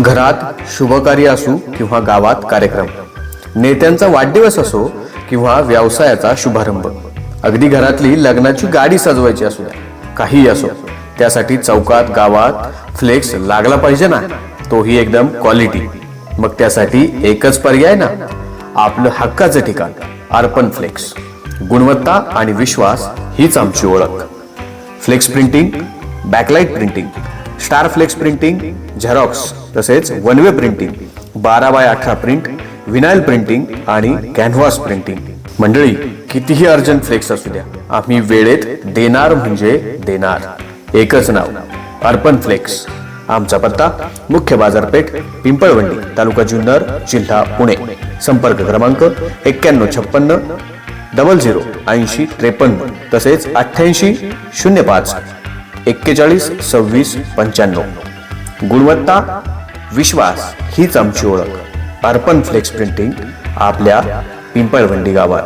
घरात शुभकार्य असो किंवा गावात कार्यक्रम. नेत्यांचा वाढदिवस असो किंवा व्यवसायाचा शुभारंभ. अगदी घरातली लग्नाची गाडी सजवायची असू द्या काहीही असो. त्यासाठी चौकात गावात फ्लेक्स लागला पाहिजे ना. तोही एकदम क्वालिटी मग त्यासाठी एकच पर्याय ना. आपलं हक्काचं ठिकाण अर्पण फ्लेक्स गुणवत्ता आणि विश्वास हीच आमची ओळख. Flex printing backlight printing star flex printing xerox तसेच वन वे प्रिंटिंग बारा बाय अठरा प्रिंट विनायल प्रिंटिंग आणि कॅनव्हास प्रिंटिंग. मंडळी कितीही अर्जंट फ्लेक्स असू द्या आम्ही वेळेत देणार म्हणजे देणार. एकच नाव अर्पण फ्लेक्स. आमचा पत्ता मुख्य बाजारपेठ पिंपळवंडी तालुका जुन्नर जिल्हा पुणे. संपर्क क्रमांक एक्क्याण्णव छप्पन्न डबल झिरो ऐंशी त्रेपन्न तसेच अठ्ठ्याऐंशी शून्य पाच. एक्केचाळीस सव्वीस पंच्याण्णव. गुणवत्ता विश्वास हीच आमची ओळख. अर्पण फ्लेक्स प्रिंटिंग आपल्या पिंपळवंडी गावात.